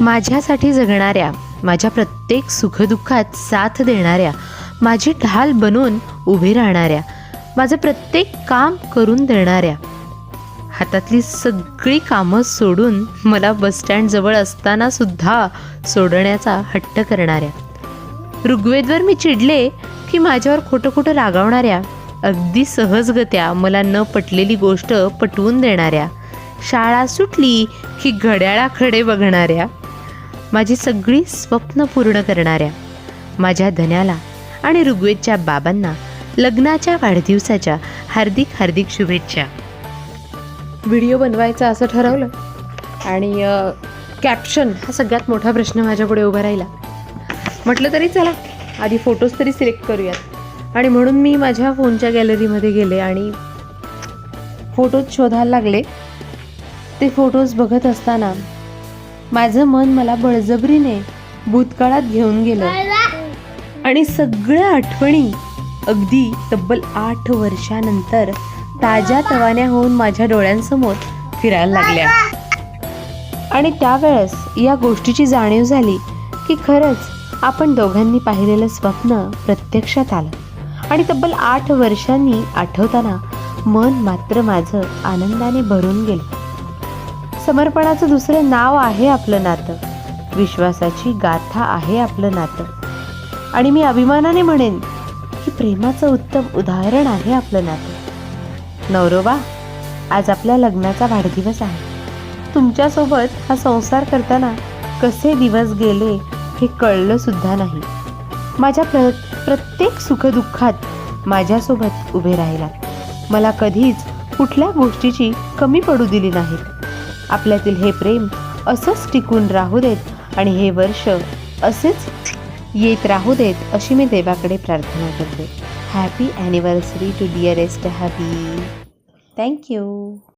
माझ्यासाठी जगणाऱ्या माझ्या प्रत्येक सुखदुःखात साथ देणाऱ्या माझी ढाल बनून उभी राहणाऱ्या माझं प्रत्येक काम करून देणाऱ्या. हातातली सगळी कामं सोडून मला बसस्टँडजवळ असताना सुद्धा सोडण्याचा हट्ट करणाऱ्या. ऋग्वेदवर मी चिडले की माझ्यावर खोटं खोटं रागावणाऱ्या अगदी सहजगत्या मला न पटलेली गोष्ट पटवून देणाऱ्या. शाळा सुटली की घड्याळाकडे बघणाऱ्या. माझी सगळी स्वप्न पूर्ण करणाऱ्या माझ्या धन्याला आणि ऋग्वेदच्या बाबांना लग्नाच्या वाढदिवसाच्या हार्दिक हार्दिक शुभेच्छा. व्हिडिओ बनवायचा असं ठरवलं आणि कॅप्शन हा सगळ्यात मोठा प्रश्न माझ्यापुढे उभा राहिला. म्हटलं तरी चला आधी फोटोज तरी सिलेक्ट करूयात. आणि म्हणून मी माझ्या फोनच्या गॅलरीमध्ये गेले आणि फोटोज शोधायला लागले. ते फोटोज बघत असताना माझं मन मला बळजबरीने भूतकाळात घेऊन गेलं. आणि सगळ्या आठवणी अगदी तब्बल आठ वर्षानंतर ताज्या तवान्या होऊन माझ्या डोळ्यांसमोर फिरायला लागल्या. आणि त्यावेळेस या गोष्टीची जाणीव झाली की खरंच आपण दोघांनी पाहिलेलं स्वप्न प्रत्यक्षात आलं. आणि तब्बल आठ वर्षांनी आठवताना मन मात्र माझं आनंदाने भरून गेलं. समर्पणाचं दुसरं नाव आहे आपलं नातं. विश्वासाची गाथा आहे आपलं नातं. आणि मी अभिमानाने म्हणेन की प्रेमाचं उत्तम उदाहरण आहे आपलं नातं. नवरोबा आज आपल्या लग्नाचा वाढदिवस आहे. तुमच्यासोबत हा संसार करताना कसे दिवस गेले हे कळलं सुद्धा नाही. माझ्या प्र प्रत्येक सुखदुःखात माझ्यासोबत उभे राहिला मला कधीच कुठल्या गोष्टीची कमी पडू दिली नाहीत. आपल्यातील हे प्रेम असंच टिकून राहू देत आणि हे वर्ष असेच येत राहू देत अशी मी देवाकडे प्रार्थना करते. Happy anniversary to dearest happy thank you